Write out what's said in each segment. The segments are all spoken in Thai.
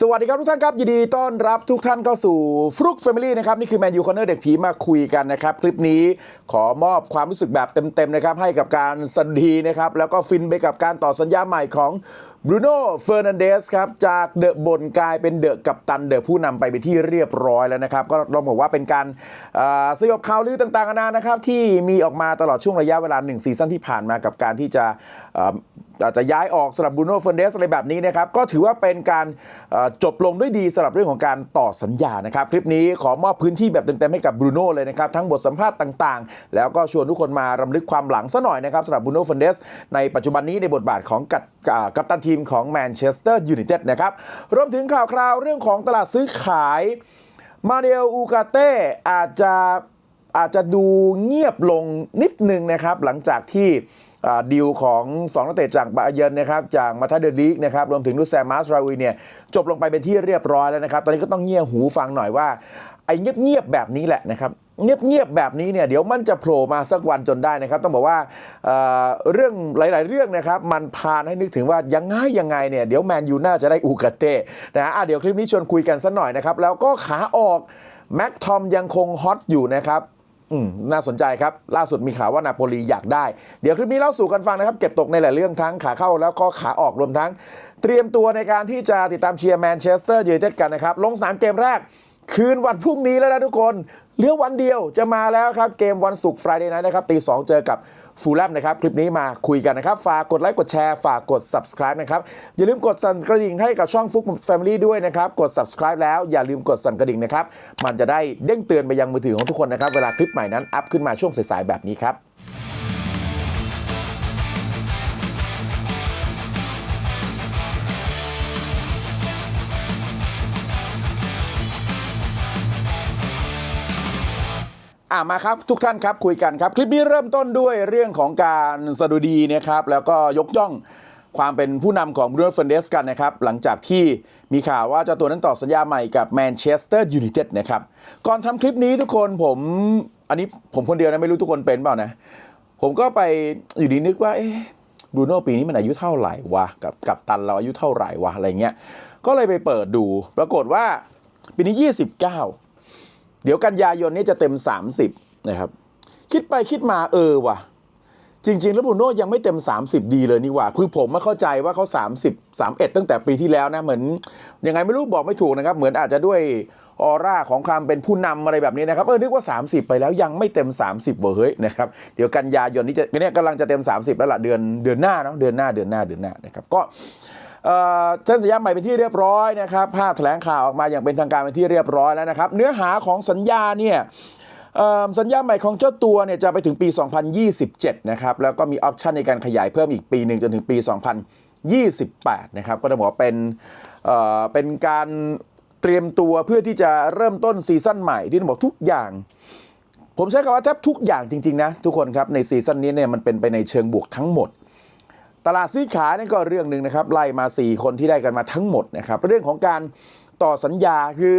สวัสดีครับทุกท่านครับ ยินดีต้อนรับทุกท่านเข้าสู่ฟลุกแฟมิลี่นะครับ นี่คือแมนยูคอนเนอร์เด็กผีมาคุยกันนะครับ คลิปนี้ขอมอบความรู้สึกแบบเต็ม ๆ นะครับ ให้กับการสนดีนะครับ แล้วก็ฟินไปกับการต่อสัญญาใหม่ของบรูโน่เฟอร์นันเดสครับ จากเดอะบนกลายเป็นเดอะกัปตันเดอะผู้นำไปเป็นที่เรียบร้อยแล้วนะครับ ก็ต้องบอกว่าเป็นการเอ่อสยบข่าวลือต่างๆนานานะครับ ที่มีออกมาตลอดช่วงระยะเวลาหนึ่งซีซั่นที่ผ่านมากับการที่จะอาจจะย้ายออกสำหรับบูโน่เฟรนเดสอะไรแบบนี้นะครับ ก็ถือว่าเป็นการจบลงด้วยดีสำหรับเรื่องของการต่อสัญญานะครับ คลิปนี้ขอมอบพื้นที่แบบเต็มๆให้กับบรูโน่เลยนะครับ ทั้งบทสัมภาษณ์ต่างๆ แล้วก็ชวนทุกคนมารำลึกความหลังซะหน่อยนะครับสำหรับบูโน่เฟรนเดสในปัจจุบันนี้ในบทบาทของกัปอ่ากัปตันทีมของแมนเชสเตอร์ยูไนเต็ดนะครับรวมถึงข่าวคราวเรื่องของตลาดซื้อขายมาเดลอูกาเต้อาจจะ อาจจะดูเงียบลงนิดนึงนะครับ หลังจากที่ดีลของ2นักเตะจากบาเยิร์นนะครับจากมาทัดเดร์ลีกนะครับรวมถึงลูแซมาสราวีเนี่ยจบลงไปเป็นที่เรียบร้อยแล้วนะครับ ตอนนี้ก็ต้องเงียหูฟังหน่อยว่าไอ้เงียบๆแบบนี้แหละนะครับเงียบๆแบบนี้เนี่ยเดี๋ยวมันจะโผล่มาสักวันจนได้นะครับ ต้องบอกว่าเเรื่องหลาย ๆ เรื่องนะครับ มันพานให้นึกถึงว่ายังไงยังไงเนี่ยเดี๋ยวแมนยูน่าจะได้อูกาเต้นะฮะอะเดี๋ยวคลิปนี้ชวนคุยกันสักหน่อยนะครับ แล้วก็ขาออกแม็กทอมยังคงฮอตอยู่นะครับ อืมน่าสนใจครับ ล่าสุดมีข่าวว่านาโปลีอยากได้ เดี๋ยวคลิปนี้เล่าสู่กันฟังนะครับ เก็บตกในหลายเรื่องทั้งขาเข้าแล้วก็ขาออกรวมทั้ง เตรียมตัวในการที่จะติดตามเชียร์แมนเชสเตอร์ยูไนเต็ดกันนะครับ ลงสนามเกมแรก คืนวันพรุ่งนี้แล้วนะทุกคน เหลือวันเดียวจะมาแล้วครับ เกมวันศุกร์ Friday night นะครับตีสองเจอกับฟูลแลมนะครับ คลิปนี้มาคุยกันนะครับ ฝากกดไลค์กดแชร์ ฝากกด subscribe นะครับ อย่าลืมกดสั่นกระดิ่งให้กับช่องฟุก Family ด้วยนะครับ กด subscribe แล้วอย่าลืมกดสั่นกระดิ่งนะครับ มันจะได้เด้งเตือนไปยังมือถือของทุกคนนะครับ เวลาคลิปใหม่นั้นอัพขึ้นมาช่วงสายๆแบบนี้ครับ อะมาครับทุกท่านครับคุยกันครับ คลิปนี้เริ่มต้นด้วยเรื่องของการสดุดีนะครับแล้วก็ยกย่องความเป็นผู้นำของบรูโน่เฟร์นเดสกันนะครับ หลังจากที่มีข่าวว่าเจ้าตัวนั้นต่อสัญญาใหม่กับแมนเชสเตอร์ยูไนเต็ดนะครับ ก่อนทำคลิปนี้ทุกคนผมอันนี้ผมคนเดียวนะ ไม่รู้ทุกคนเป็นเปล่านะ ผมก็ไปอยู่ดีนึกว่าเอ๊ะบรูโน่ปีนี้มันอายุเท่าไหร่วะ กับกับตันเราอายุเท่าไหร่วะ อะไรเงี้ย ก็เลยไปเปิดดู ปรากฏว่าปีนี้ 29 เดี๋ยวกันยายนนี้จะเต็ม 30 นะครับ คิดไปคิดมาเออว่ะ จริง ๆ แล้วบูโน่ยังไม่เต็ม 30 ดีเลยนี่ว่าคือผมไม่เข้าใจว่าเขา 30 31 ตั้งแต่ปีที่แล้วนะเหมือนยังไงไม่รู้บอกไม่ถูกนะครับ เหมือนอาจจะด้วยออร่าของความเป็นผู้นำอะไรแบบนี้นะครับเออนึกว่า 30 ไปแล้วยังไม่เต็ม 30เว้ยเฮ้ยนะครับเดี๋ยวกันยายนนี้จะเนี่ยกำลังจะเต็ม 30 แล้วล่ะเดือนเดือนหน้าเนาะเดือนหน้าเดือนหน้าเดือนหน้านะครับก็ เอ่อเซ็นสัญญาใหม่เป็นที่เรียบร้อยนะครับภาพแถลงข่าวออกมาอย่างเป็นทางการเป็นที่เรียบร้อยแล้วนะครับ เนื้อหาของสัญญาเนี่ยเอ่อสัญญาใหม่ของเจ้าตัวเนี่ยจะไปถึงปี 2027 นะครับแล้วก็มีออปชันในการขยายเพิ่มอีกปีหนึ่งจนถึงปี 2028 นะครับก็ต้องบอกว่าเป็นเอ่อเป็นการเตรียมตัวเพื่อที่จะเริ่มต้นซีซั่นใหม่ที่ต้องบอกทุกอย่าง ผมใช้คำว่าแทบทุกอย่างจริง ๆ นะ ทุกคนครับในซีซั่นนี้เนี่ยมันเป็นไปในเชิงบวกทั้งหมด ตลาดซื้อขายนี่ก็เรื่องหนึ่งนะครับ ไล่มา 4 คนที่ได้กันมาทั้งหมดนะครับ เรื่องของการต่อสัญญาคือ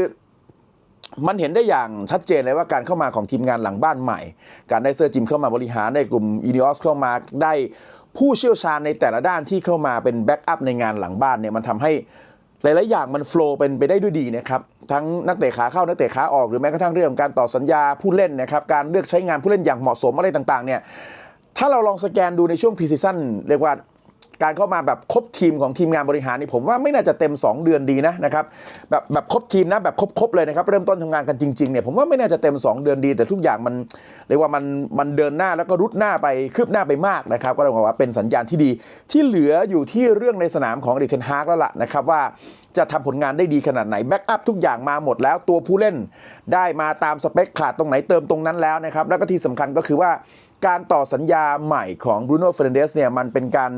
มันเห็นได้อย่างชัดเจนเลยว่าการเข้ามาของทีมงานหลังบ้านใหม่ การได้เซอร์จิมเข้ามาบริหารได้กลุ่มอีนิออสเข้ามาได้ผู้เชี่ยวชาญในแต่ละด้านที่เข้ามาเป็นแบ็กอัพในงานหลังบ้านเนี่ยมันทำให้หลาย ๆ อย่างมันโฟล์เป็นไปได้ด้วยดีนะครับ ทั้งนักเตะขาเข้านักเตะขาออกหรือแม้กระทั่งเรื่องของการต่อสัญญาผู้เล่นนะครับ การเลือกใช้งานผู้เล่นอย่างเหมาะสมอะไรต่าง ๆ เนี่ยถ้าเราลองสแกนดูในช่วงพรีซีซั่นเรียกว่า การเข้ามาแบบครบทีมของทีมงานบริหารนี่ผมว่าไม่น่าจะเต็ม 2 เดือนดีนะนะครับแบบแบบครบทีมนะแบบครบๆเลยนะครับเริ่มต้นทำงานกันจริงๆเนี่ยผมว่าไม่น่าจะเต็ม 2 เดือนดี แต่ทุกอย่างมันเรียกว่ามันมันเดินหน้าแล้วก็รุดหน้าไปคืบหน้าไปมากนะครับก็ต้องบอกว่าเป็นสัญญาณที่ดีที่เหลืออยู่ที่เรื่องในสนามของเดเทนฮากแล้วล่ะนะครับว่า จะทำผลงานได้ดีขนาดไหนแบ็กอัพทุกอย่างมาหมดแล้วตัวผู้เล่น ได้มาตามสเปคขาดตรงไหนเติมตรงนั้นแล้วนะครับ แล้วก็ที่สำคัญก็คือว่าการต่อสัญญาใหม่ของบรูโน่เฟรนเดสเนี่ยมันเป็นการ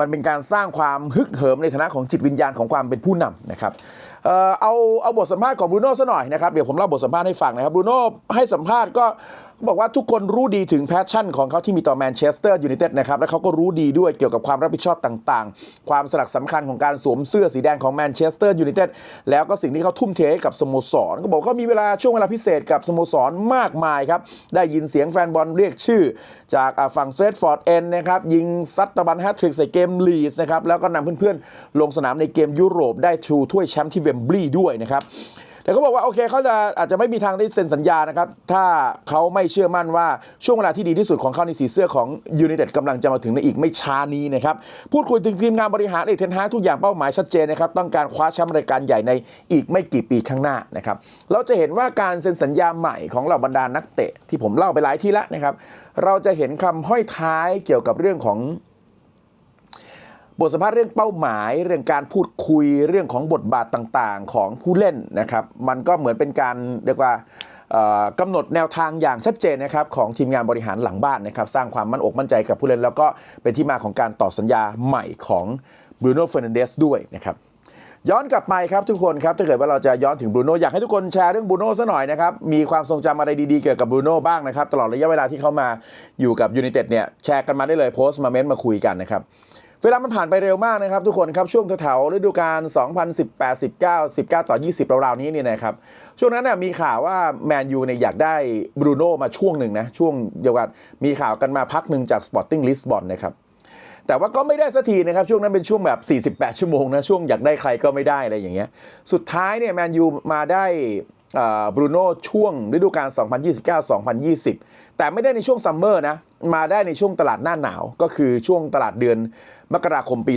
มันเป็นการสร้างความฮึกเหิมในฐานะของจิตวิญญาณของความเป็นผู้นำนะครับเอ่อเอาเอาบทสัมภาษณ์ของบรูโน่ซะหน่อยนะครับเดี๋ยวผมเล่าบทสัมภาษณ์ให้ฟังนะครับบรูโน่ให้สัมภาษณ์ก็บอกว่าทุกคนรู้ดีถึงแพชชั่นของเขาที่มีต่อแมนเชสเตอร์ยูไนเต็ดนะครับและเขาก็รู้ดีด้วยเกี่ยวกับความรับผิดชอบต่างๆ ความสลักสำคัญของการสวมเสื้อสีแดงของแมนเชสเตอร์ยูไนเต็ดแล้วก็สิ่งที่เขาทุ่มเทให้กับสโมสรก็บอกเขามีเวลาช่วงเวลาพิเศษกับสโมสรมากมายครับได้ยินเสียงแฟนบอลเรียกชื่อ จากฝั่งเซตฟอร์ดเอ็นนะครับยิงซัดตะบันแฮตทริกใส่เกมลีสนะครับแล้วก็นำเพื่อนๆลงสนามในเกมยุโรปได้ชูถ้วยแชมป์ที่เวมบลีย์ด้วยนะครับแต่เขาบอกว่าโอเคเขาจะอาจจะไม่มีทางได้เซ็นสัญญานะครับ ถ้าเขาไม่เชื่อมั่นว่าช่วงเวลาที่ดีที่สุดของเขาในสีเสื้อของยู i นเต็ดกำลังจะมาถึงในอีกไม่ช้านี้นะครับ พูดคุยถึงทีมงานบริหารเอกเทนฮาทุกอย่างเป้าหมายชัดเจนนะครับ ต้องการคว้าแชมป์รายการใหญ่ในอีกไม่กี่ปีข้างหน้านะครับ เราจะเห็นว่าการเซ็นสัญญาใหม่ของเหล่าบรรดานักเตะที่ผมเล่าไปหลายที่แล้วนะครับ เราจะเห็นคำห้อยท้ายเกี่ยวกับเรื่องของ บทสัมภาษณ์เรื่องเป้าหมาย เรื่องการพูดคุยเรื่องของบทบาทต่างๆ ของผู้เล่นนะครับ มันก็เหมือนเป็นการเรียกว่ากำหนดแนวทางอย่างชัดเจนนะครับของทีมงานบริหารหลังบ้านนะครับ สร้างความมั่นอกมั่นใจกับผู้เล่น แล้วก็เป็นที่มาของการต่อสัญญาใหม่ของบรูโน่เฟ r ร์นันเดสด้วยนะครับย้อนกลับไปครับทุกคนครับถ้าเกิดว่าเราจะย้อนถึงบรูโน่อยากให้ทุกคนแชร์เรื่องบรูโน่ซะหน่อยนะครับมีความทรงจำอะไรดีๆเกี่ยวกับบรูโน่บ้างนะครับตลอดระยะเวลาที่เขามาอยู่กับยู i นเต็ดเนี่ยแชร์กันมาได้เลยโพสต์มาเม้นต์มาคุยกันนะครับ เวลามันผ่านไปเร็วมากนะครับทุกคนครับช่วงแถวๆฤดูกาล 2018 19 19 ต่อ 20ราวๆนี้เนี่ยนะครับช่วงนั้นน่ะมีข่าวว่าแมนยูเนี่ยอยากได้บรูโน่มาช่วงหนึ่งนะช่วงเดียวกันมีข่าวกันมาพักหนึ่งจาก Sporting Lisbon นะครับแต่ว่าก็ไม่ได้สักทีนะครับช่วงนั้นเป็นช่วงแบบ 48 ชั่วโมงนะช่วงอยากได้ใครก็ไม่ได้อะไรอย่างเงี้ยสุดท้ายเนี่ยแมนยูมาได้บรูโน่ช่วงฤดูกาล 2029-2020 แต่ไม่ได้ในช่วงซัมเมอร์นะ มาได้ในช่วงตลาดหน้าหนาว ก็คือช่วงตลาดเดือนมกราคมปี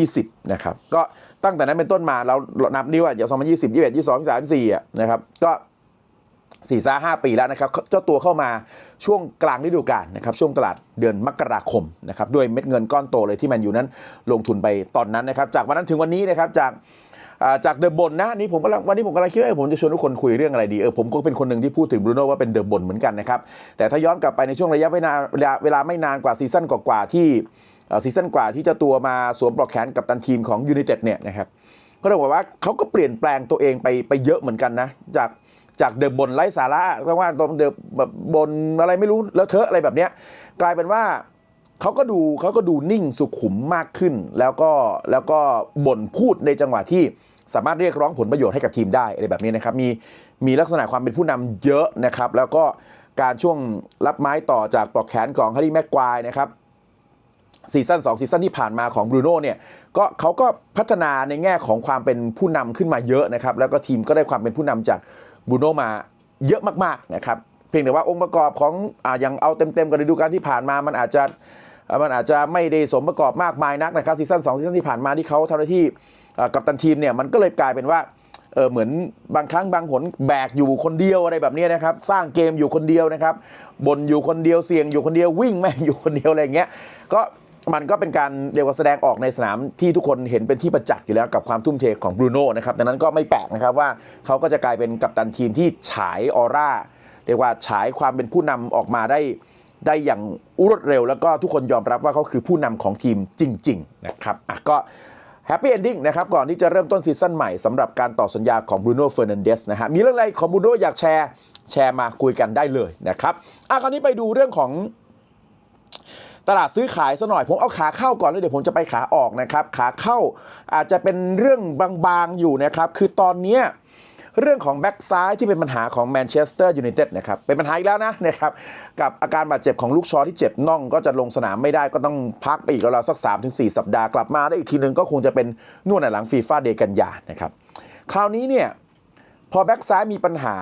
2020 นะครับ ก็ตั้งแต่นั้นเป็นต้นมาเรานับนิ้วอะอย่าง2020 21 22 23 24อะนะครับ ก็สี่ซาห้าปีแล้วนะครับ เจ้าตัวเข้ามาช่วงกลางฤดูกาลนะครับ ช่วงตลาดเดือนมกราคมนะครับ ด้วยเม็ดเงินก้อนโตเลยที่แมนอยู่นั้นลงทุนไปตอนนั้นนะครับ จากวันนั้นถึงวันนี้นะครับจาก จากเดอะบนนะนี่ผมกำลังวันนี้ผมกำลังคิดว่าผมจะชวนทุกคนคุยเรื่องอะไรดีเออผมก็เป็นคนหนึ่งที่พูดถึงบรูโน่ว่าเป็นเดอะบนเหมือนกันนะครับแต่ถ้าย้อนกลับไปในช่วงระยะเวลาเวลาเวลาไม่นานกว่าซีซั่นกว่าๆที่ซีซั่นกว่าที่เจ้าตัวมาสวมปลอกแขนกับตันทีมของยูไนเต็ดเนี่ยนะครับก็ต้องบอกว่าเขาก็เปลี่ยนแปลงตัวเองไปไปเยอะเหมือนกันนะ จากจากเดิมบนไร้สาระเรียกว่าตรงเดิมแบบบนอะไรไม่รู้แล้วเทอะอะไรแบบเนี้ยกลายเป็นว่าเขาก็ดูเขาก็ดูนิ่งสุขุมมากขึ้น แล้วก็แล้วก็บ่นพูดในจังหวะที่ สามารถเรียกร้องผลประโยชน์ให้กับทีมได้อะไรแบบนี้นะครับมีมีลักษณะความเป็นผู้นำเยอะนะครับ แล้วก็การช่วงรับไม้ต่อจากปลอกแขนของฮาร์รี่แม็กควายนะครับซีซั่น2ซีซั่นที่ผ่านมาของบรูโน่เนี่ยก็เขาก็พัฒนาในแง่ของความเป็นผู้นำขึ้นมาเยอะนะครับ แล้วก็ทีมก็ได้ความเป็นผู้นำจากบรูโน่มาเยอะมากๆนะครับ เพียงแต่ว่าองค์ประกอบของอ่าอย่างเอาเต็มๆกับฤดูกาลที่ผ่านมามันอาจจะ มันอาจจะไม่ได้สมประกอบมากมายนักนะครับซีซั่น2ซีซั่นที่ผ่านมาที่เขาทำหน้าที่กับตันทีมเนี่ยมันก็เลยกลายเป็นว่าเออเหมือนบางครั้งบางหนแบกอยู่คนเดียวอะไรแบบนี้นะครับ สร้างเกมอยู่คนเดียวนะครับบนอยู่คนเดียวเสี่ยงอยู่คนเดียววิ่งแม่งอยู่คนเดียวอะไรอย่างเงี้ยก็มันก็เป็นการเรียกว่าแสดงออกในสนามที่ทุกคนเห็นเป็นที่ประจักษ์อยู่แล้วกับความทุ่มเทของบรูโน่นะครับดังนั้นก็ไม่แปลกนะครับว่าเขาก็จะกลายเป็นกัปตันทีมที่ฉายออร่าเรียกว่าฉายความเป็นผู้นำออกมาได้ ได้อย่างรวดเร็ว แล้วก็ทุกคนยอมรับว่าเขาคือผู้นำของทีมจริง ๆ นะครับอะก็แฮปปี้เอนดิ้งนะครับก่อนที่จะเริ่มต้นซีซั่นใหม่สำหรับการต่อสัญญาของบรูโน่เฟอร์นันเดสนะฮะมีเรื่องอะไรของบรูโน่อยากแชร์ แชร์มาคุยกันได้เลยนะครับอะคราวนี้ไปดูเรื่องของตลาดซื้อขายซะหน่อย ผมเอาขาเข้าก่อนแล้วเดี๋ยวผมจะไปขาออกนะครับ ขาเข้าอาจจะเป็นเรื่องบางๆอยู่นะครับ คือตอนเนี้ย เรื่องของแบ็กซ้ายที่เป็นปัญหาของแมนเชสเตอร์ยูไนเต็ดนะครับเป็นปัญหาอีกแล้วนะนะครับกับอาการบาดเจ็บของลูกชอที่เจ็บน่องก็จะลงสนามไม่ได้ก็ต้องพักไปอีกราวๆสัก 3-4 สัปดาห์กลับมาได้อีกทีนึงก็คงจะเป็นนู่นนะหลังฟีฟ่าเดย์กันยานะครับคราวนี้เนี่ยพอแบ็กซ้ายมีปัญหา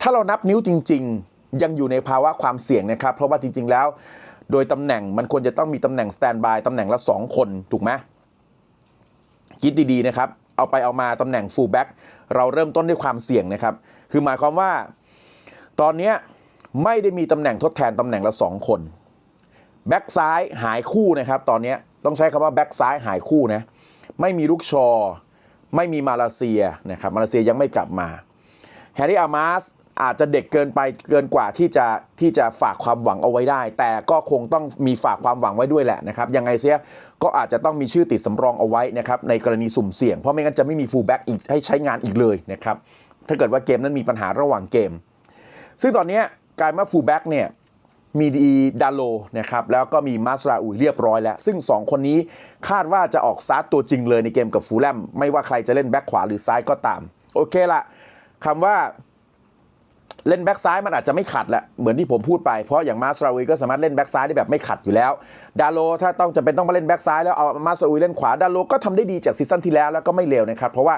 ถ้าเรานับนิ้วจริง ๆ ยังอยู่ในภาวะความเสี่ยงนะครับ เพราะว่าจริง ๆ แล้ว โดยตำแหน่งมันควรจะต้องมีตำแหน่งสแตนบายตำแหน่งละ 2 คนถูกไหมคิดดี ๆ นะครับ เอาไปเอามาตำแหน่งฟูลแบ็กเราเริ่มต้นด้วยความเสี่ยงนะครับ คือหมายความว่า ตอนนี้ไม่ได้มีตำแหน่งทดแทนตำแหน่งละ 2 คนแบ็กซ้ายหายคู่นะครับตอนนี้ต้องใช้คำว่าแบ็กซ้ายหายคู่นะไม่มีลูกชอ ไม่มีมาเลเซียนะครับมาเลเซียยังไม่กลับมาแฮร์รี่อามาส อาจจะเด็กเกินไปเกินกว่าที่จะที่จะฝากความหวังเอาไว้ได้ แต่ก็คงต้องมีฝากความหวังไว้ด้วยแหละนะครับยังไงเสียก็อาจจะต้องมีชื่อติดสำรองเอาไว้นะครับในกรณีสุ่มเสี่ยงเพราะไม่งั้นจะไม่มีฟูลแบ็กอีกให้ใช้งานอีกเลยนะครับถ้าเกิดว่าเกมนั้นมีปัญหาระหว่างเกม ซึ่งตอนนี้กลายมาฟูลแบ็กเนี่ยมีดีดาโลนะครับแล้วก็มีมาสราอุยเรียบร้อยแล้ว ซึ่ง 2 คนนี้คาดว่าจะออกซาร์ตตัวจริงเลยในเกมกับฟูลแลมไม่ว่าใครจะเล่นแบ็กขวาหรือซ้ายก็ตาม โอเคละคำว่า เล่นแบ็กซ้ายมันอาจจะไม่ขัดแหละเหมือนที่ผมพูดไปเพราะอย่างมาสราอุยก็สามารถเล่นแบ็กซ้ายได้แบบไม่ขัดอยู่แล้ว ดาโลถ้าต้องจะเป็นต้องมาเล่นแบ็กซ้ายแล้วเอามาสราอุยเล่นขวาดาโลก็ทำได้ดีจากซีซั่นที่แล้วแล้วก็ไม่เลวนะครับเพราะว่า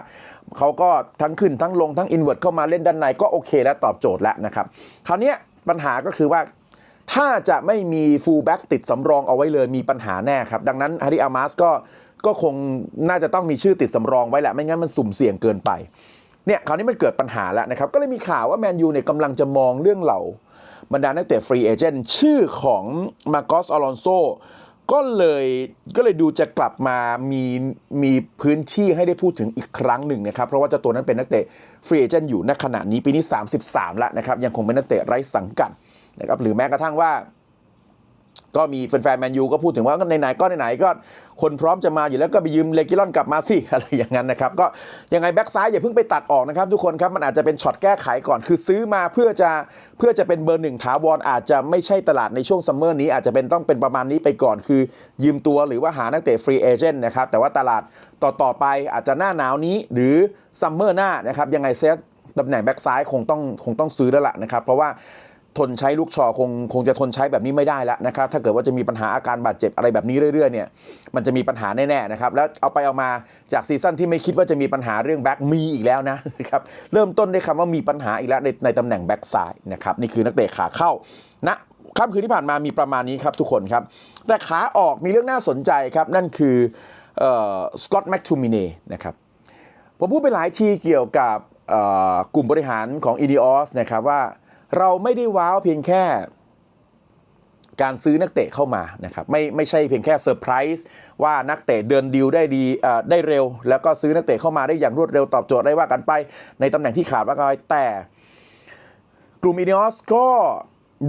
เขาก็ทั้งขึ้นทั้งลงทั้งอินเวอร์ตเข้ามาเล่นด้านในก็โอเคและตอบโจทย์แล้วนะครับคราวนี้ปัญหาก็คือว่าถ้าจะไม่มีฟูลแบ็กติดสำรองเอาไว้เลยมีปัญหาแน่ครับ ดังนั้นฮาริอามาสก็ก็คงน่าจะต้องมีชื่อติดสำรองไว้แหละ ไม่งั้นมันสุ่มเสี่ยงเกินไป เนี่ยคราวนี้มันเกิดปัญหาแล้วนะครับ ก็เลยมีข่าวว่าแมนยูเนี่ยกำลังจะมองเรื่องเหล่าบรรดานักเตะฟรีเอเจนต์ชื่อของมาโกสอลอนโซก็เลยก็เลยดูจะกลับมามีมีพื้นที่ให้ได้พูดถึงอีกครั้งหนึ่งนะครับ เพราะว่าเจ้าตัวนั้นเป็นนักเตะฟรีเอเจนต์อยู่ณขณะนี้ปีนี้ 33 แล้วนะครับ ยังคงเป็นนักเตะไร้สังกัดนะครับหรือแม้กระทั่งว่า ก็มีแฟนๆแมนยูก็พูดถึงว่าไหนๆก็ไหนๆก็คนพร้อมจะมาอยู่แล้วก็ไปยืมเลกิลอนกลับมาสิอะไรอย่างนั้นนะครับก็ยังไงแบ็กซ้ายอย่าเพิ่งไปตัดออกนะครับทุกคนครับมันอาจจะเป็นช็อตแก้ไขก่อนคือซื้อมาเพื่อจะเพื่อจะเป็นเบอร์หนึ่งถาวรอาจจะไม่ใช่ตลาดในช่วงซัมเมอร์นี้อาจจะเป็นต้องเป็นประมาณนี้ไปก่อน คือยืมตัวหรือว่าหานักเตะฟรีเอเจนต์นะครับแต่ว่าตลาดต่อต่อไปอาจจะหน้าหนาวนี้หรือซัมเมอร์หน้านะครับยังไงเซตตำแหน่งแบ็กซ้ายคงต้องคงต้องซื้อแล้วล่ะนะครับเพราะว่า ทนใช้ลูกชอคงคงจะทนใช้แบบนี้ไม่ได้แล้วนะครับ ถ้าเกิดว่าจะมีปัญหาอาการบาดเจ็บอะไรแบบนี้เรื่อยๆเนี่ยมันจะมีปัญหาแน่ๆนะครับแล้วเอาไปเอามาจากซีซั่นที่ไม่คิดว่าจะมีปัญหาเรื่องแบ็กมีอีกแล้วนะครับเริ่มต้นด้วยคำว่ามีปัญหาอีกแล้วในในตำแหน่งแบ็กซ้ายนะครับนี่คือนักเตะขาเข้านะค่ำคืนที่ผ่านมามีประมาณนี้ครับทุกคนครับ แต่ขาออกมีเรื่องน่าสนใจครับ นั่นคือสกอตแม็กทูมิเน่นะครับผมพูดไปหลายทีเกี่ยวกับกลุ่มบริหารของ e d o s นะครับว่า เราไม่ได้ว้าวเพียงแค่การซื้อนักเตะเข้ามานะครับไม่ไม่ใช่เพียงแค่เซอร์ไพรส์ว่านักเตะเดินดีลได้ดีได้เร็ว แล้วก็ซื้อนักเตะเข้ามาได้อย่างรวดเร็วตอบโจทย์ได้ว่ากันไป ในตำแหน่งที่ขาดว่ากันไปแต่ กลุ่มอินอสก็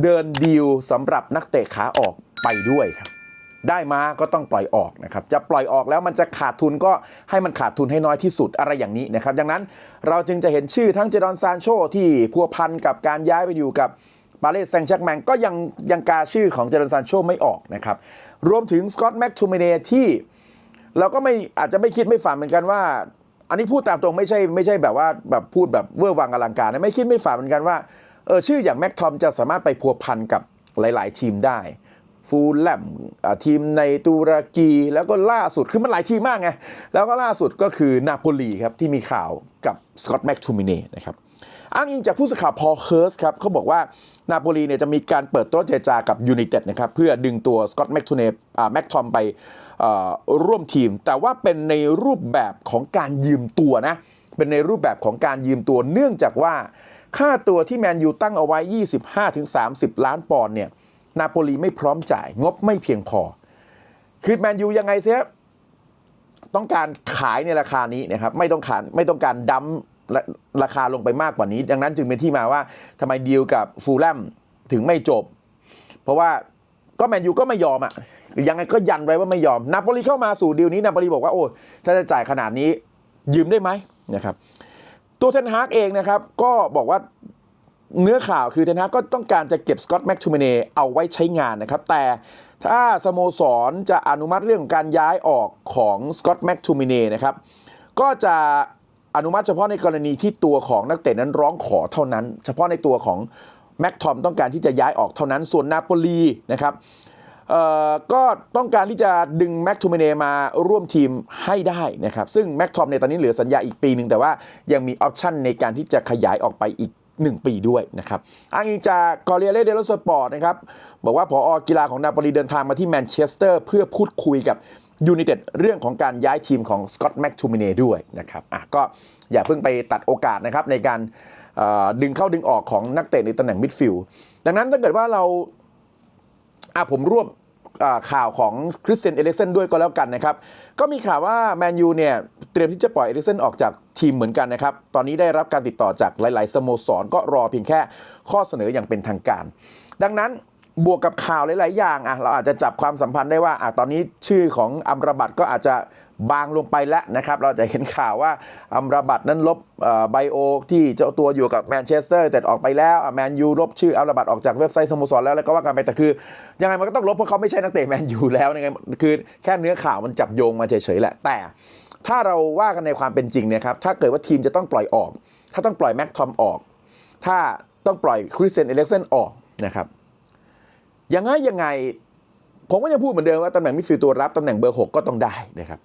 เดินดีลสำหรับนักเตะขาออกไปด้วยครับ ได้มาก็ต้องปล่อยออกนะครับจะปล่อยออกแล้วมันจะขาดทุนก็ให้มันขาดทุนให้น้อยที่สุดอะไรอย่างนี้นะครับดังนั้นเราจึงจะเห็นชื่อทั้งเจดอนซานโชที่พัวพันกับการย้ายไปอยู่กับปาเลสแซงต์แจ็คแมงก็ยังยังกาชื่อของเจดอนซานโชไม่ออกนะครับรวมถึงสกอตแม็กทูเมเนที่เราก็ไม่อาจจะไม่คิดไม่ฝันเหมือนกันว่า อันนี้พูดตามตรงไม่ใช่ไม่ใช่แบบว่าแบบพูดแบบเวอร์วังอลังการนะไม่คิดไม่ฝันเหมือนกันว่าเออชื่ออย่างแม็กทอมจะสามารถไปพัวพันกับหลาย ๆ ทีมได้ ฟูลแลมทีมในตุรกีแล้วก็ล่าสุดคือมันหลายทีมมากไง แล้วก็ล่าสุดก็คือนาโปลีครับ ที่มีข่าวกับสกอตแม็กทูมิเน่นะครับอ้างอิงจากผู้สื่อข่าวพอลเฮิร์สครับเขาบอกว่านาโปลีเนี่ยจะมีการเปิดโต๊ะเจรจากับยูไนเต็ดนะครับเพื่อดึงตัวสกอตแม็กทูเนแม็กทอมไปร่วมทีม แต่ว่าเป็นในรูปแบบของการยืมตัวนะเป็นในรูปแบบของการยืมตัวเนื่องจากว่าค่าตัวที่แมนยูตั้งเอาไว้ 25-30 ล้านปอนด์เนี่ย นาโปลีไม่พร้อมจ่าย งบไม่เพียงพอ คือแมนยูยังไงเสียต้องการขายในราคานี้นะครับไม่ต้องขายไม่ต้องการดั้มราราคาลงไปมากกว่านี้ ดังนั้นจึงเป็นที่มาว่าทำไมดีลกับฟูลแลมถึงไม่จบ เพราะว่าก็แมนยูก็ไม่ยอมอะยังไงก็ยันไว้ว่าไม่ยอมนาโปลีเข้ามาสู่ดีลนี้นาโปลีบอกว่าโอ้ถ้าจะจ่ายขนาดนี้ยืมได้ไหมนะครับตัวเทนฮากเองนะครับก็บอกว่า เนื้อข่าวคือเทนฮากก็ต้องการจะเก็บสกอตแม็กทูเมเนเอาไว้ใช้งานนะครับ แต่ถ้าสโมสรจะอนุมัติเรื่องการย้ายออกของสกอตแม็กทูเมเนนะครับ ก็จะอนุมัติเฉพาะในกรณีที่ตัวของนักเตะนั้นร้องขอเท่านั้น เฉพาะในตัวของแม็กทอมต้องการที่จะย้ายออกเท่านั้น ส่วนนาโปลีนะครับก็ต้องการที่จะดึงแม็กทูเมเนมาร่วมทีมให้ได้นะครับ ซึ่งแม็กทอมในตอนนี้เหลือสัญญาอีกปีหนึ่งแต่ว่ายังมีออปชันในการที่จะขยายออกไปอีก 1 ปีด้วยนะครับอ้างอิงจากกอเรียเล่เดลสปอร์ตนะครับบอกว่าผอกีฬาของนาโปลีเดินทางมาที่แมนเชสเตอร์เพื่อพูดคุยกับยู i นเต็ดเรื่องของการย้ายทีมของสกอตแม็กทูมิเน่ด้วยนะครับอะก็อย่าเพิ่งไปตัดโอกาสนะครับในการดึงเข้าดึงออกของนักเตะในตำแหน่งมิดฟิลด์ดังนั้นถ้าเกิดว่าเราอะผมรวบ ข่าวของคริสเตียนเอลิกเซนด้วยก็แล้วกันนะครับ ก็มีข่าวว่าแมนยูเนี่ยเตรียมที่จะปล่อยเอลิกเซนออกจากทีมเหมือนกันนะครับ ตอนนี้ได้รับการติดต่อจากหลาย ๆ สโมสรก็รอเพียงแค่ข้อเสนออย่างเป็นทางการ ดังนั้นบวกกับข่าวหลาย ๆ อย่างอะเราอาจจะจับความสัมพันธ์ได้ว่าอะตอนนี้ชื่อของอัมรบัตก็อาจจะ บางลงไปแล้วนะครับ เราจะเห็นข่าวว่าอัมราบัตนั้นลบไบโอที่เจ้าตัวอยู่กับแมนเชสเตอร์แต่ออกไปแล้วแมนยูลบชื่ออัมราบัตออกจากเว็บไซต์สโมสรแล้วแล้วก็ว่ากันไปแต่คือ ยังไงมันก็ต้องลบเพราะเขาไม่ใช่นักเตะแมนยูแล้วยังไงคือแค่เนื้อข่าวมันจับโยงมาเฉยๆแหละแต่ถ้าเราว่ากันในความเป็นจริงเนะครับ ถ้าเกิดว่าทีมจะต้องปล่อยออก ถ้าต้องปล่อยแม็กทอมออก ถ้าต้องปล่อยคริสเซนเอเล็กเซนออกนะครับ ยังไงยังไง ผมก็ยังพูดเหมือนเดิมว่าตำแหน่งมิดฟิลด์ตัวรับตำแหน่งเบอร์ 6 ก็ต้องได้นะครับ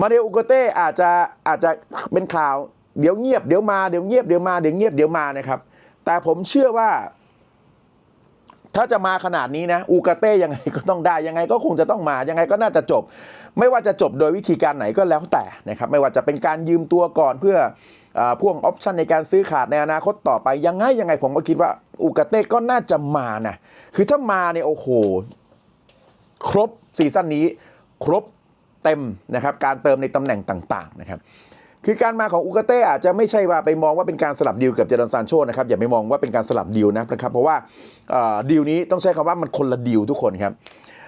มาเดอุกเต้อาจจะอาจจะเป็นข่าวเดี๋ยวเงียบเดี๋ยวมาเดี๋ยวเงียบเดี๋ยวมาเดี๋ยวเงียบเดี๋ยวมานะครับ แต่ผมเชื่อว่า ถ้าจะมาขนาดนี้นะอูกาเต้ยังไงก็ต้องได้ยังไงก็คงจะต้องมายังไงก็น่าจะจบ ไม่ว่าจะจบโดยวิธีการไหนก็แล้วแต่นะครับ ไม่ว่าจะเป็นการยืมตัวก่อนเพื่ออพ่วงออปชันในการซื้อขาดในอนาคตต่อไปยังไงยังไง ผมก็คิดว่าอูกาเต้ก็น่าจะมานะคือถ้ามาเนี่ยโอ้โห ครบซีซั่นนี้ ครบ เต็มนะครับการเติมในตำแหน่งต่างๆนะครับคือการมาของอูกาเต้อาจจะไม่ใช่ว่าไปมองว่าเป็นการสลับดีลกับเจดอนซานโชนะครับอย่าไปมองว่าเป็นการสลับดีลนะครับเพราะว่าดีลนี้ต้องใช้คำว่ามันคนละดีลทุกคนครับ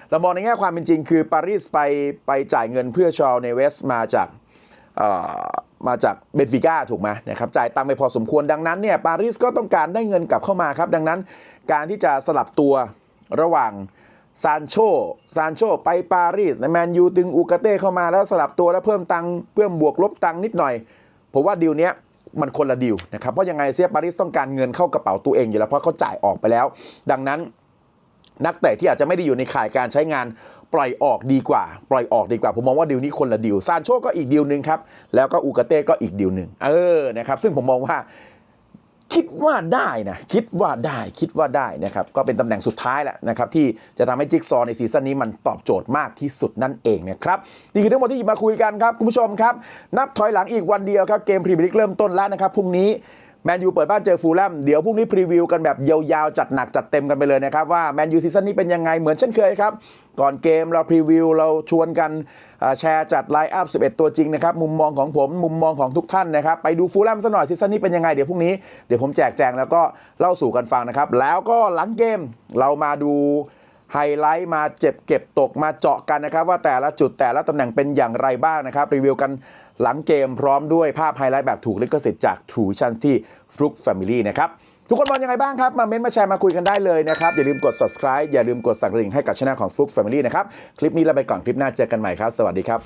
เรามองในแง่ความเป็นจริงคือปารีสไปไปจ่ายเงินเพื่อชอลในเวสมาจากมาจากเบนฟิก้าถูกไหมนะครับจ่ายตังค์ไปพอสมควรดังนั้นเนี่ยปารีสก็ต้องการได้เงินกลับเข้ามาครับดังนั้นการที่จะสลับตัวระหว่าง ซานโชซานโชไปปารีสแมนยูดึงอูกาเต้เข้ามาแล้วสลับตัวแล้วเพิ่มตังเพิ่มบวกลบตังนิดหน่อย ผมว่าดีลเนี้ยมันคนละดีลนะครับ เพราะยังไงเซียปารีสต้องการเงินเข้ากระเป๋าตัวเองอยู่แล้ว เพราะเขาจ่ายออกไปแล้ว ดังนั้น นักเตะที่อาจจะไม่ได้อยู่ในข่ายการใช้งานปล่อยออกดีกว่า ปล่อยออกดีกว่า ผมมองว่าดีลนี้คนละดีลซานโชก็อีกดีลหนึ่งครับแล้วก็อูกาเต้ก็อีกดีลหนึ่งเออนะครับซึ่งผมมองว่า คิดว่าได้นะคิดว่าได้คิดว่าได้นะครับก็เป็นตำแหน่งสุดท้ายแหละนะครับที่จะทำให้จิ๊กซอว์ในซีซั่นนี้มันตอบโจทย์มากที่สุดนั่นเองนะครับนี่คือทั้งหมดที่หยิบมาคุยกันครับคุณผู้ชมครับนับถอยหลังอีกวันเดียวครับเกมพรีเมียร์ลีกเริ่มต้นแล้วนะครับพรุ่งนี้ แมนยูเปิดบ้านเจอฟูลแลมเดี๋ยวพรุ่งนี้พรีวิวกันแบบยาวๆ จัดหนักจัดเต็มกันไปเลยนะครับ ว่าแมนยูซีซั่นนี้เป็นยังไงเหมือนเช่นเคยครับ ก่อนเกมเราพรีวิวเราชวนกันแชร์จัดไลน์อัพ 11 ตัวจริงนะครับ มุมมองของผมมุมมองของทุกท่านนะครับ ไปดูฟูลแลมซะหน่อยซีซั่นนี้เป็นยังไงเดี๋ยวพรุ่งนี้เดี๋ยวผมแจกแจงแล้วก็เล่าสู่กันฟังนะครับแล้วก็หลังเกมเรามาดู ไฮไลท์มาเจ็บเก็บตกมาเจาะกันนะครับ ว่าแต่ละจุดแต่ละตำแหน่งเป็นอย่างไรบ้างนะครับ รีวิวกันหลังเกมพร้อมด้วยภาพไฮไลท์แบบถูกลิขสิทธิ์จาก True Vision ที่ f l u k Family นะครับ ทุกคนมองยังไงบ้างครับ มาเม้นต์มาแชร์มาคุยกันได้เลยนะครับ อย่าลืมกด subscribe อย่าลืมกดสั่งกระดิ่งให้กับช่องของ f l u k Family นะครับ คลิปนี้เราไปก่อนคลิปหน้าเจอกันใหม่ครับ สวัสดีครับ